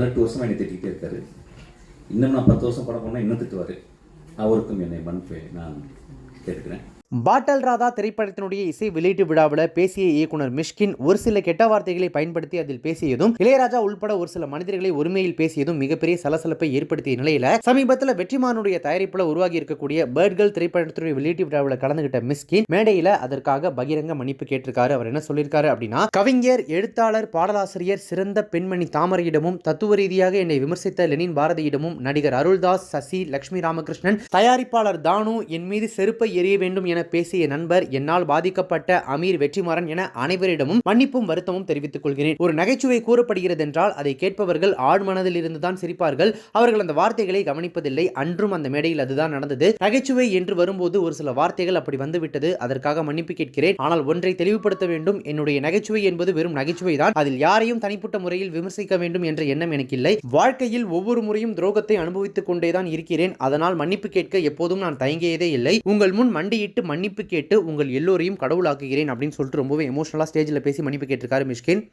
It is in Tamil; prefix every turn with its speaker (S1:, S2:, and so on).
S1: பதினெட்டு வருஷம் என்னை திட்டிகிட்டே இருக்காரு. இன்னும் நான் பத்து வருஷம் படம் பண்ணால் இன்னும் திட்டுவார். அவருக்கும் என்னை மன்னிப்பு நான் கேட்டுக்கிறேன்.
S2: பாட்டல் ராதா திரைப்படத்தினுடைய இசை வெளியீட்டு விழாவில் பேசிய இயக்குனர் மிஷ்கின் ஒரு சில கெட்ட வார்த்தைகளை பயன்படுத்தி அதில் பேசியதும் இளையராஜா உள்பட ஒரு சில மனிதர்களை ஒருமையில் பேசியதும் மிகப்பெரிய சலசலப்பை ஏற்படுத்திய நிலையில சமீபத்தில் வெற்றிமானுடைய தயாரிப்பில் உருவாகி இருக்கக்கூடிய பேர்ட்கள் திரைப்படத்தினுடைய வெளியீட்டு விழாவில் கலந்துகிட்ட மிஸ்கின் மேடையில அதற்காக பகிரங்க மன்னிப்பு கேட்டிருக்காரு. அவர் என்ன சொல்லியிருக்காரு அப்படின்னா கவிஞர் எழுத்தாளர் பாடலாசிரியர் சிறந்த பெண்மணி தாமரையிடமும் தத்துவ ரீதியாக என்னை விமர்சித்த லெனின் பாரதியிடமும் நடிகர் அருள்தாஸ் சசி லட்சுமி ராமகிருஷ்ணன் தயாரிப்பாளர் தானு என் மீது செருப்பை எரிய வேண்டும் என பேசிய நண்பர் என்னால் பாதிக்கப்பட்ட அமீர் வெற்றிமாறன் என அனைவரிடமும் மன்னிப்பும் வருத்தமும் தெரிவித்துக் கொள்கிறேன். ஒரு நகைச்சுவை கூறப்படுகிறது என்றால் அதை கேட்பவர்கள் ஆழ்மனதில் இருந்துதான் சிரிப்பார்கள். அவர்கள் அந்த வார்த்தைகளை கவனிப்பதில்லை. அன்றும் அந்த மேடையில் அதுதான் நடந்தது. நகைச்சுவை என்று வரும்போது ஒரு சில வார்த்தைகள் அப்படி வந்துவிட்டது. அதற்காக மன்னிப்பு கேட்கிறேன். ஆனால் ஒன்றை தெளிவுபடுத்த வேண்டும். என்னுடைய நகைச்சுவை என்பது வெறும் நகைச்சுவை தான். அதில் யாரையும் தனிப்பட்ட முறையில் விமர்சிக்க வேண்டும் என்ற எண்ணம் எனக்கு இல்லை. வாழ்க்கையில் ஒவ்வொரு முறையும் துரோகத்தை அனுபவித்துக் கொண்டேதான் இருக்கிறேன். அதனால் மன்னிப்பு கேட்க எப்போதும் நான் தயங்கியதே இல்லை. உங்கள் முன் மண்டியிட்டு மன்னிப்பு கேட்டு உங்கள் எல்லோரையும் கடவுளாக்குகிறேன் அப்படின்னு சொல்லிட்டு ரொம்பவே எமோஷனலாக ஸ்டேஜில் பேசி மன்னிப்பு கேட்டிருக்காரு மிஷ்கின்.